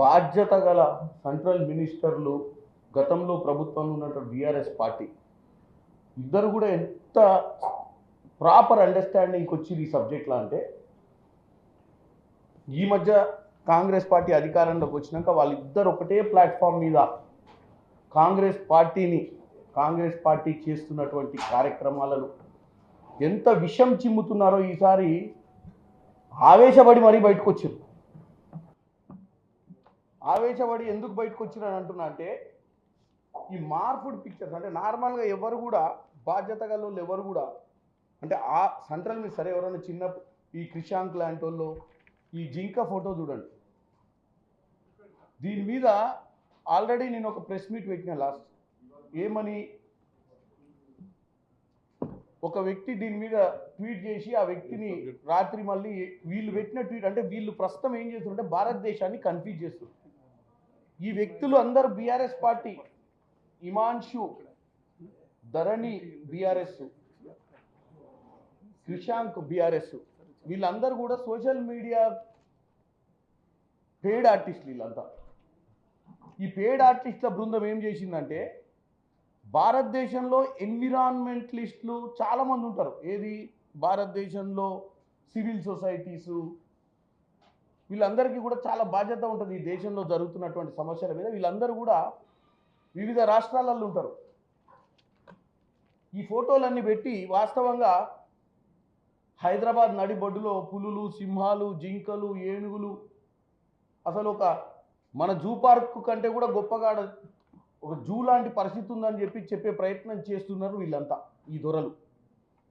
బాధ్యత గల సెంట్రల్ మినిస్టర్లు గతంలో ప్రభుత్వంలో ఉన్నటువంటి బీఆర్ఎస్ పార్టీ. ఇద్దరు కూడా ఎంత ప్రాపర్ అండర్స్టాండింగ్కి వచ్చింది ఈ సబ్జెక్ట్లో అంటే ఈ మధ్య కాంగ్రెస్ పార్టీ అధికారంలోకి వచ్చినాక వాళ్ళిద్దరు ఒకటే ప్లాట్ఫామ్ మీద కాంగ్రెస్ పార్టీని కాంగ్రెస్ పార్టీ చేస్తున్నటువంటి కార్యక్రమాలను ఎంత విషం చిమ్ముతున్నారో ఈసారి ఆవేశపడి మరీ బయటకు వచ్చారు ఆవేశపడి ఎందుకు బయటకు వచ్చిరని అంటున్నా అంటే ఈ మార్పుడ్ పిక్చర్స్ అంటే నార్మల్గా ఎవరు కూడా బాధ్యత గల వాళ్ళు ఎవరు కూడా అంటే ఆ సెంట్రల్ మీరు సరే ఎవరైనా చిన్న ఈ క్రిషాంక్ లాంటి వాళ్ళు ఈ జింక ఫోటో చూడండి. దీని మీద ఆల్రెడీ నేను ఒక ప్రెస్ మీట్ పెట్టిన లాస్ట్ ఏమని? ఒక వ్యక్తి దీని మీద ట్వీట్ చేసి ఆ వ్యక్తిని రాత్రి మళ్ళీ వీళ్ళు పెట్టిన ట్వీట్ అంటే వీళ్ళు ప్రస్తుతం ఏం చేస్తుంటే భారతదేశాన్ని కన్ఫ్యూజ్ చేస్తారు ఈ వ్యక్తులు అందరూ బీఆర్ఎస్ పార్టీ. ఇమాన్షు ధరణి బీఆర్ఎస్ క్రిషాంక్ బీఆర్ఎస్. వీళ్ళందరూ కూడా సోషల్ మీడియా పేడ్ ఆర్టిస్టులు వీళ్ళంతా. ఈ పేడ్ ఆర్టిస్టుల బృందం ఏం చేసిందంటే భారతదేశంలో ఎన్విరాన్మెంటలిస్టులు చాలామంది ఉంటారు. ఏది? భారతదేశంలో సివిల్ సొసైటీసు వీళ్ళందరికీ కూడా చాలా బాధ్యత ఉంటుంది ఈ దేశంలో జరుగుతున్నటువంటి సమస్యల మీద. వీళ్ళందరూ కూడా వివిధ రాష్ట్రాలలో ఉంటారు. ఈ ఫోటోలన్నీ పెట్టి వాస్తవంగా హైదరాబాద్ నడిబొడ్డులో పులులు సింహాలు జింకలు ఏనుగులు అసలు ఒక మన జూ పార్క్ కంటే కూడా గొప్పగా ఒక జూ లాంటి పరిస్థితి ఉందని చెప్పి చెప్పే ప్రయత్నం చేస్తున్నారు వీళ్ళంతా ఈ దొరలు.